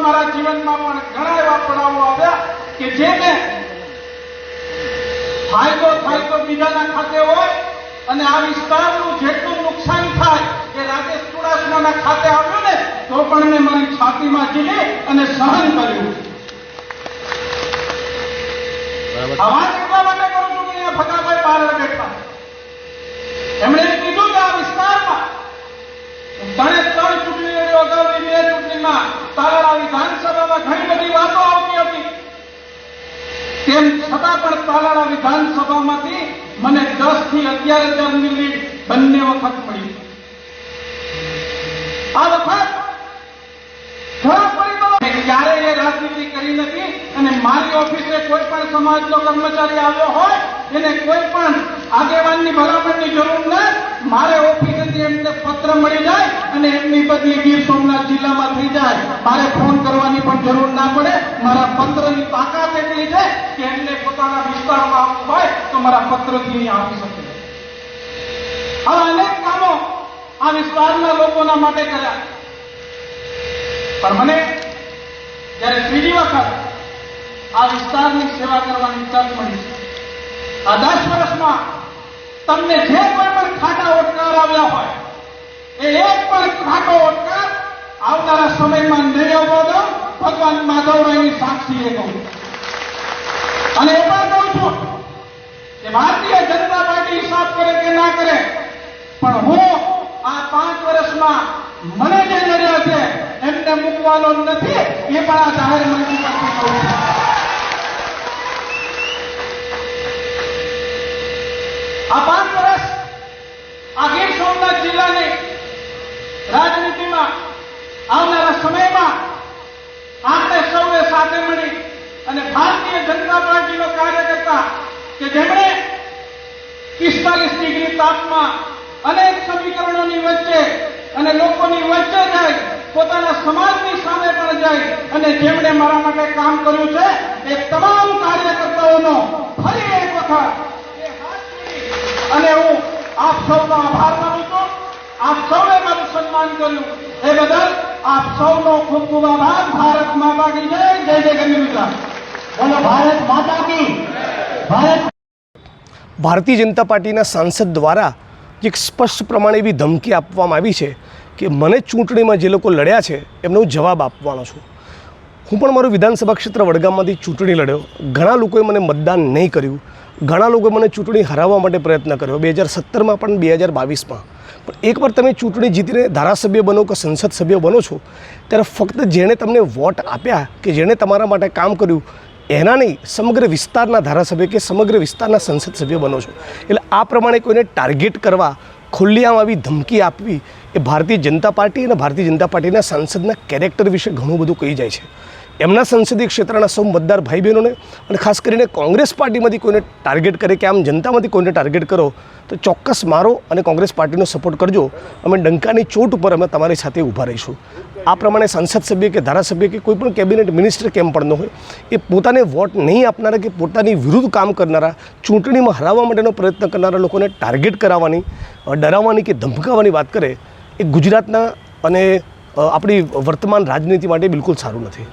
પણ મારા જીવનમાં પણ ઘણા એવા પડાવો આવ્યા કે જેને ફાયદો થાય તો બીજાના ખાતે હોય અને આ વિસ્તારનું જેટલું નુકસાન થાય એ રાકેશ ચુડાસમાના ખાતે આવ્યું ને તો પણ મેં મારી છાતીમાં જીલી અને સહન કર્યું. આવા તેમ છતાં પણ તાલાળા વિધાનસભામાંથી મને દસથી અગિયાર હજારની લીડ બંને વખત મળી. આ વખત મેં એ રાજનીતિ કરી નથી અને મારી ઓફિસે કોઈ પણ સમાજનો કર્મચારી આવ્યો હોય એને કોઈ પણ આગેવાનની ભલામણની જરૂર ન મારે ઓફિસેથી એમને પત્ર મળી જાય અને એમની બદલી ગીર સોમનાથ જિલ્લામાં થઈ જાય. મારે ફોન કરવાની પણ જરૂર ના પડે. મારા પત્રની તાકાત એટલી છે એમને પોતાના વિસ્તારમાં આવવું હોય તો મારા પત્રથી આવી શકે. આવા અનેક કામો આ વિસ્તારના લોકોના માટે કર્યા. પણ મને જ્યારે ત્રીજી વખત આ વિસ્તારની સેવા કરવાની તક મળી આ દસ વર્ષમાં તમને જે કોઈ પણ ખાટા ઓટકાર આવ્યા હોય, એ એક પણ ખાટો ઓટકાર આવનારા સમયમાં નહીં આવવા દો ભગવાન માધવરાયની સાક્ષીએ કહું અને એ પણ કહું છું કે ભારતીય જનતા પાર્ટી હિસાબ કરે કે ના કરે પણ હું આ પાંચ વર્ષમાં મને જે નડ્યા છે એમને નથી એ પણ આ જાહેર મંચ પરથી કહું આ પાંચ વર્ષ આ ગીર સોમનાથ જિલ્લાની રાજનીતિમાં આવનારા સમયમાં આપણે સૌએ સાથે મળી અને ભારતીય જનતા પાર્ટીનો કાર્યકર્તા કે જેમણે પિસ્તાલીસ ડિગ્રી તાપમાં અનેક સમીકરણોની વચ્ચે અને લોકોની વચ્ચે જાય પોતાના સમાજની સામે પણ જાય અને જેમણે મારા માટે કામ કર્યું છે, એ તમામ કાર્યકર્તાઓનો ફરી એક વખત અને હું આપ સૌનો આભાર માનું છું. આપ સૌએ મારું સન્માન કર્યું. એ બદલ આપ સૌનો ખૂબ ખૂબ આભાર. ભારત માતા કી જય જય જય ગંગા બોલો, ભારત માતા કી ભારત ભારતીય જનતા પાર્ટીના સાંસદ દ્વારા એક સ્પષ્ટ પ્રમાણે એવી ધમકી આપવામાં આવી છે. કે મને ચૂંટણીમાં જે લોકો લડ્યા છે, એમને હું જવાબ આપવાનો છું. હું પણ મારું વિધાનસભા ક્ષેત્ર વડગામમાંથી ચૂંટણી લડ્યો. ઘણા લોકોએ મને મતદાન નહીં કર્યું. ઘણા લોકોએ મને ચૂંટણી હરાવવા માટે પ્રયત્ન કર્યો. બે હજાર સત્તરમાં પણ, બે હજાર બાવીસમાં. પણ એકવાર તમે ચૂંટણી જીતીને ધારાસભ્ય બનો કે સંસદ સભ્ય બનો છો, ત્યારે ફક્ત જેણે તમને વોટ આપ્યા કે જેણે તમારા માટે કામ કર્યું, એના નહીં, સમગ્ર વિસ્તારના ધારાસભ્ય કે સમગ્ર વિસ્તારના સંસદ સભ્ય બનો છો. એટલે આ પ્રમાણે કોઈને ટાર્ગેટ કરવા, ખુલ્લીઆમ આવી ધમકી આપવી એ ભારતીય જનતા પાર્ટી અને ભારતીય જનતા પાર્ટીના સાંસદના કેરેક્ટર વિશે ઘણું બધું કહી જાય છે. એમના સંસદીય ક્ષેત્રના સૌ મતદાર ભાઈ બહેનોને અને ખાસ કરીને કોંગ્રેસ પાર્ટીમાંથી કોઈને ટાર્ગેટ કરે કે આમ જનતામાંથી કોઈને ટાર્ગેટ કરો, તો ચોક્કસ મારો અને કોંગ્રેસ પાર્ટીનો સપોર્ટ કરજો. અમે ડંકાની ચોટ ઉપર અમે તમારી સાથે ઊભા રહીશું. આ પ્રમાણે સંસદ સભ્ય કે ધારાસભ્ય કે કોઈ પણ કેબિનેટ મિનિસ્ટર કેમ પણ ન હોય, એ પોતાને વોટ નહીં આપનારા કે પોતાની વિરુદ્ધ કામ કરનારા, ચૂંટણીમાં હરાવવા માટેનો પ્રયત્ન કરનારા લોકોને ટાર્ગેટ કરાવવાની ડરાવવાની કે ધમકાવવાની વાત કરે એ ગુજરાતના અને આપણી વર્તમાન રાજનીતિ માટે બિલકુલ સારું નથી.